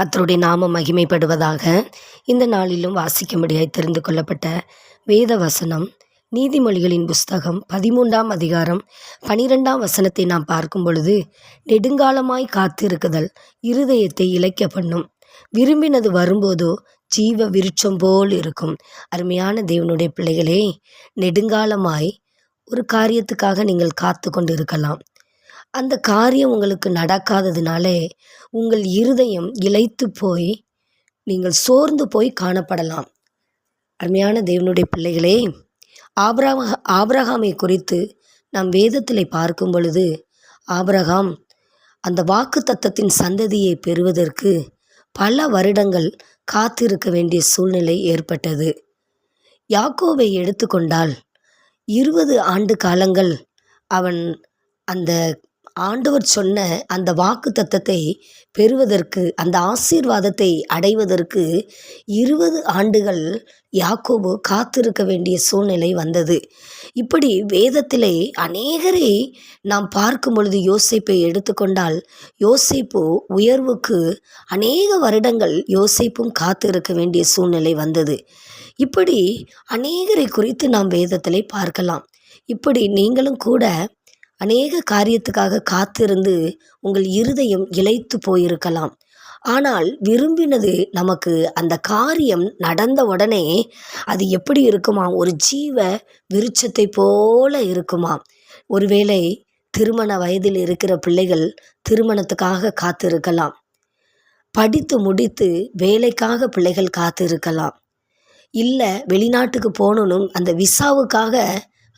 கத்தருடைய நாமம் மகிமைப்படுவதாக இந்த நாளிலும் வாசிக்கும்படியாய் தெரிந்து கொள்ளப்பட்ட வேத வசனம் நீதிமொழிகளின் புஸ்தகம் பதிமூன்றாம் அதிகாரம் பனிரெண்டாம் வசனத்தை நாம் பார்க்கும் பொழுது நெடுங்காலமாய் காத்திருக்குதல் இருதயத்தை இழைக்க பண்ணும் விரும்பினது வரும்போதோ ஜீவ விருட்சம் போல் இருக்கும். அருமையான தேவனுடைய பிள்ளைகளே நெடுங்காலமாய் ஒரு காரியத்துக்காக நீங்கள் காத்து கொண்டு இருக்கலாம் அந்த காரியம் உங்களுக்கு நடக்காததுனாலே உங்கள் இருதயம் இழைத்து போய் நீங்கள் சோர்ந்து போய் காணப்படலாம். அருமையான தேவனுடைய பிள்ளைகளே ஆபராம ஆபிரகாமை குறித்து நாம் வேதத்தில் பார்க்கும் பொழுது ஆபரகாம் அந்த வாக்கு தத்தத்தின் சந்ததியை பெறுவதற்கு பல வருடங்கள் காத்திருக்க வேண்டிய சூழ்நிலை ஏற்பட்டது. யாக்கோவை எடுத்துக்கொண்டால் இருபது ஆண்டு காலங்கள் அவன் அந்த ஆண்டவர் சொன்ன அந்த வாக்கு தத்தத்தை பெறுவதற்கு அந்த ஆசீர்வாதத்தை அடைவதற்கு இருபது ஆண்டுகள் யாக்கோபு காத்திருக்க வேண்டிய சூழ்நிலை வந்தது. இப்படி வேதத்திலே அநேகரை நாம் பார்க்கும் பொழுது யோசிப்பை எடுத்துக்கொண்டால் யோசிப்பு உயர்வுக்கு அநேக வருடங்கள் யோசிப்பும் காத்திருக்க வேண்டிய சூழ்நிலை வந்தது. இப்படி அநேகரை குறித்து நாம் வேதத்திலே பார்க்கலாம். இப்படி நீங்களும் கூட அநேக காரியத்துக்காக காத்திருந்து உங்கள் இருதயம் இழைத்து போயிருக்கலாம். ஆனால் விரும்பினது நமக்கு அந்த காரியம் நடந்த உடனே அது எப்படி இருக்குமா? ஒரு ஜீவ விருட்சத்தை போல இருக்குமா? ஒருவேளை திருமண வயதில் இருக்கிற பிள்ளைகள் திருமணத்துக்காக காத்திருக்கலாம். படித்து முடித்து வேலைக்காக பிள்ளைகள் காத்திருக்கலாம். இல்லை வெளிநாட்டுக்கு போகணும் அந்த விசாவுக்காக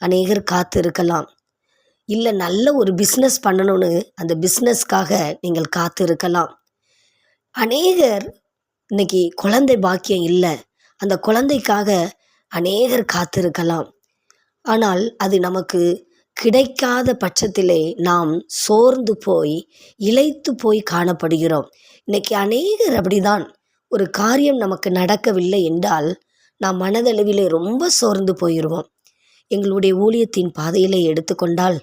அநேகர் காத்திருக்கலாம். இல்லை நல்ல ஒரு பிஸ்னஸ் பண்ணணும்னு அந்த பிஸ்னஸ்க்காக நீங்கள் காத்து இருக்கலாம் அநேகர் இன்னைக்கு குழந்தை பாக்கியம் இல்லை. அந்த குழந்தைக்காக அநேகர் காத்திருக்கலாம். ஆனால் அது நமக்கு கிடைக்காத பட்சத்திலே நாம் சோர்ந்து போய் இழைத்து போய் காணப்படுகிறோம். இன்னைக்கு அநேகர் அப்படிதான். ஒரு காரியம் நமக்கு நடக்கவில்லை என்றால் நாம் மனதளவிலே ரொம்ப சோர்ந்து போயிடுவோம் எங்களுடைய ஊழியத்தின் பாதையிலே எடுத்துக்கொண்டால்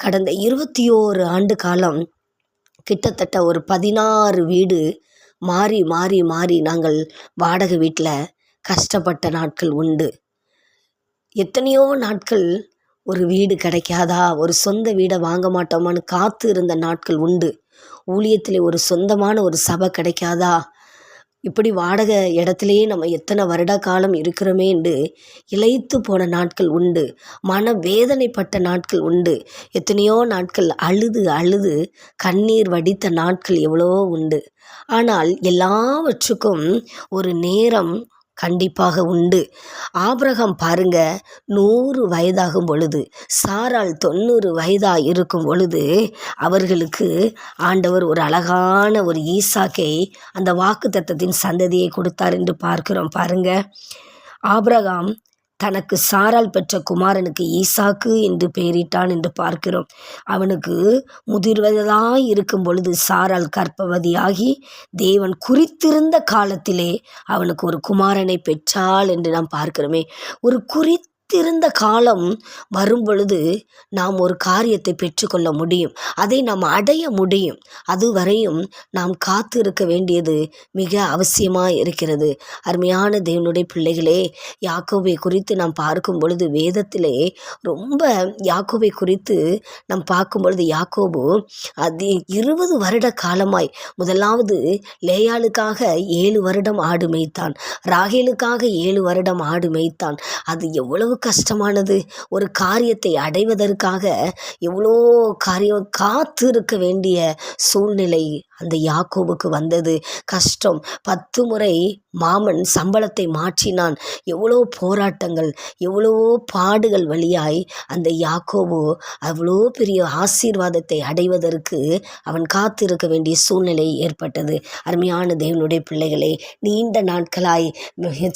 கடந்த இருபத்தி ஓரு ஆண்டு காலம் கிட்டத்தட்ட ஒரு பதினாறு வீடு மாறி மாறி மாறி நாங்கள் வாடகை வீட்டில் கஷ்டப்பட்ட நாட்கள் உண்டு. எத்தனையோ நாட்கள் ஒரு வீடு கிடைக்காதா ஒரு சொந்த வீடை வாங்க மாட்டோமான்னு காத்து இருந்த நாட்கள் உண்டு. ஊழியத்தில் ஒரு சொந்தமான ஒரு சபை கிடைக்காதா இப்படி வாடகை இடத்துலையே நம்ம எத்தனை வருட காலம் இருக்கிறோமே என்று இழைத்து போன நாட்கள் உண்டு. மன வேதனைப்பட்ட நாட்கள் உண்டு. எத்தனையோ நாட்கள் அழுது அழுது கண்ணீர் வடித்த நாட்கள் எவ்வளோ உண்டு. ஆனால் எல்லாவற்றுக்கும் ஒரு நேரம் கண்டிப்பாக உண்டு. ஆபிரகாம் பாருங்க நூறு வயதாகும் பொழுது சாரால் தொண்ணூறு வயதாக இருக்கும் பொழுது அவர்களுக்கு ஆண்டவர் ஒரு அழகான ஒரு ஈசாக்கை அந்த வாக்கு தத்தத்தின் சந்ததியை கொடுத்தார் என்று பார்க்கிறோம் பாருங்க. ஆபிரகாம் தனக்கு சாரால் பெற்ற குமாரனுக்கு ஈசாக்கு என்று பெயரிட்டான் என்று பார்க்கிறோம். அவனுக்கு முதிர்வதாய் இருக்கும் பொழுது சாரால் கற்பவதியாகி தேவன் குறித்திருந்த காலத்திலே அவனுக்கு ஒரு குமாரனை பெற்றாள் என்று நாம் பார்க்கிறோமே. ஒரு குறி காத்திருந்த காலம் வரும் பொழுது நாம் ஒரு காரியத்தை பெற்றுக்கொள்ள முடியும். அதை நாம் அடைய முடியும். அதுவரையும் நாம் காத்திருக்க வேண்டியது மிக அவசியமாக இருக்கிறது. அருமையான தேவனுடைய பிள்ளைகளே யாக்கோவை குறித்து நாம் பார்க்கும் பொழுது வேதத்திலே ரொம்ப யாக்கோவை குறித்து நாம் பார்க்கும் பொழுது யாக்கோபு அது இருபது வருட காலமாய் முதலாவது லேயாளுக்காக ஏழு வருடம் ஆடு மேய்த்தான் ராகேலுக்காக ஏழு வருடம் ஆடு மேய்த்தான். அது எவ்வளவு கஷ்டமானது. ஒரு காரியத்தை அடைவதற்காக எவ்வளோ காரியம் காத்து இருக்க வேண்டிய சூழ்நிலை அந்த யாக்கோபுக்கு வந்தது. கஷ்டம். பத்து முறை மாமன் சம்பளத்தை மாற்றினான். எவ்வளோ போராட்டங்கள் எவ்வளோ பாடுகள் வழியாய் அந்த யாக்கோபு அவ்வளோ பெரிய ஆசீர்வாதத்தை அடைவதற்கு அவன் காத்திருக்க வேண்டிய சூழ்நிலை ஏற்பட்டது. அருமையான தேவனுடைய பிள்ளைகளே நீண்ட நாட்களாய்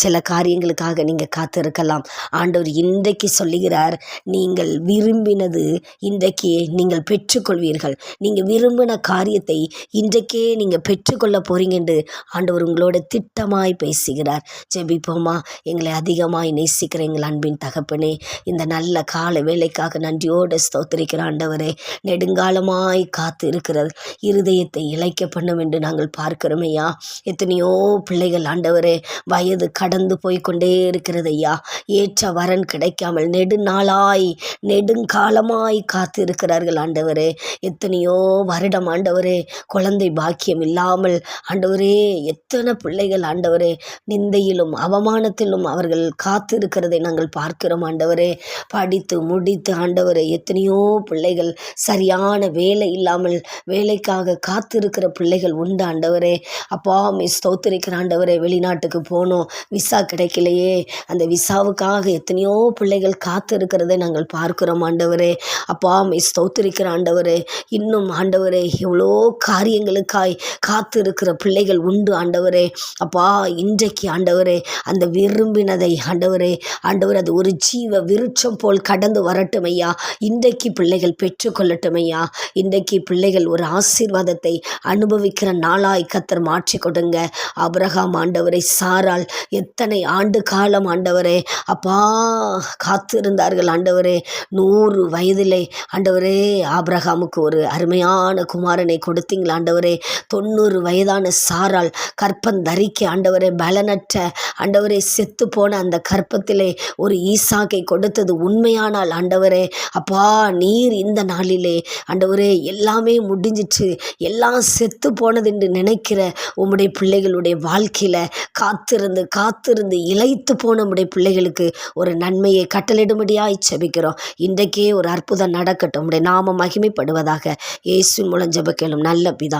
சில காரியங்களுக்காக நீங்கள் காத்திருக்கலாம். ஆண்டவர் இன்றைக்கு சொல்லுகிறார் நீங்கள் விரும்பினது இன்றைக்கு நீங்கள் பெற்றுக்கொள்வீர்கள். நீங்கள் விரும்பின காரியத்தை இன்று இன்றைக்கே நீங்கள் பெற்றுக்கொள்ள போகிறீங்க என்று ஆண்டவர் உங்களோட திட்டமாய் பேசுகிறார். ஜெபிப்போமா? எங்களை அதிகமாய் நேசிக்கிற எங்கள் அன்பின் தகப்பனே இந்த நல்ல கால வேலைக்காக நன்றியோடு ஸ்தோத்திரிக்கிற ஆண்டவரே நெடுங்காலமாய் காத்து இருக்கிற இருதயத்தை இழைக்க பண்ணும் என்று நாங்கள் பார்க்கிறோம் ஐயா. எத்தனையோ பிள்ளைகள் ஆண்டவரே வயது கடந்து போய் கொண்டே இருக்கிறது ஐயா. ஏற்ற வரன் கிடைக்காமல் நெடுநாளாய் நெடுங்காலமாய் காத்து இருக்கிறார்கள் ஆண்டவரே. எத்தனையோ வருடம் ஆண்டவரே குழந்தை பாக்கியம் இல்லாமல் ஆண்டவரே எத்தனை பிள்ளைகள் ஆண்டவரே நிந்தையிலும் அவமானத்திலும் அவர்கள் காத்து இருக்கிறதை நாங்கள் பார்க்கிறோம் ஆண்டவரே. படித்து முடித்து ஆண்டவரே எத்தனையோ பிள்ளைகள் சரியான வேலை இல்லாமல் வேலைக்காக காத்திருக்கிற பிள்ளைகள் உண்டு ஆண்டவரே. அப்பா மிஸ் தோத்திருக்கிற ஆண்டவரே வெளிநாட்டுக்கு போனோம் விசா கிடைக்கலையே. அந்த விசாவுக்காக எத்தனையோ பிள்ளைகள் காத்து இருக்கிறதை நாங்கள் பார்க்கிறோம் ஆண்டவரே. அப்பா மிஸ் தோத்திருக்கிற ஆண்டவரே இன்னும் ஆண்டவரே எவ்வளோ காரியங்கள் காத்து காத்திருக்கிற பிள்ளைகள் உண்டு ஆண்டவரே. அப்பா இன்றைக்கு ஆண்டவரே அந்த விரும்பினதை ஆண்டவரே ஆண்டவர் அது ஒரு ஜீவ விருட்சம் போல் கடந்து வரட்டும் ஐயா இன்றைக்கு பிள்ளைகள் பெற்றுக்கொள்ளட்டும் ஐயா இன்றைக்கு பிள்ளைகள் ஒரு ஆசீர்வாதத்தை அனுபவிக்கிற நாளாய் கத்தர் மாற்றி கொடுங்க. அபிரகாம் ஆண்டவரை சாரால் எத்தனை ஆண்டு காலம் ஆண்டவரே அப்பா காத்திருந்தார்கள் ஆண்டவரே. நூறு வயதிலே ஆண்டவரே ஆபிரகாமுக்கு ஒரு அருமையான குமாரனை கொடுத்தீங்களா ஆண்டவர்? தொண்ணூறு வயதான சாரால் கற்பம் தரிக்க ஆண்டவரே பலனற்ற ஆண்டவரே செத்து போன அந்த கற்பத்திலே ஒரு ஈசாக்கை கொடுத்தது உண்மையானால் ஆண்டவரே அப்பா நீர் இந்த நாளிலே ஆண்டவரே எல்லாமே முடிஞ்சிச்சு எல்லாம் செத்து போனது என்று நினைக்கிற உம்முடைய பிள்ளைகளுடைய வாழ்க்கையில் காத்திருந்து காத்திருந்து இழைத்து போன உடைய பிள்ளைகளுக்கு ஒரு நன்மையை கட்டளிடும்படியாய் செபிக்கிறோம். இன்றைக்கே ஒரு அற்புதம் நடக்கட்டும். உடைய நாம மகிமைப்படுவதாக இயேசு மூலம் ஜெபக்கேளும் நல்ல பிதா.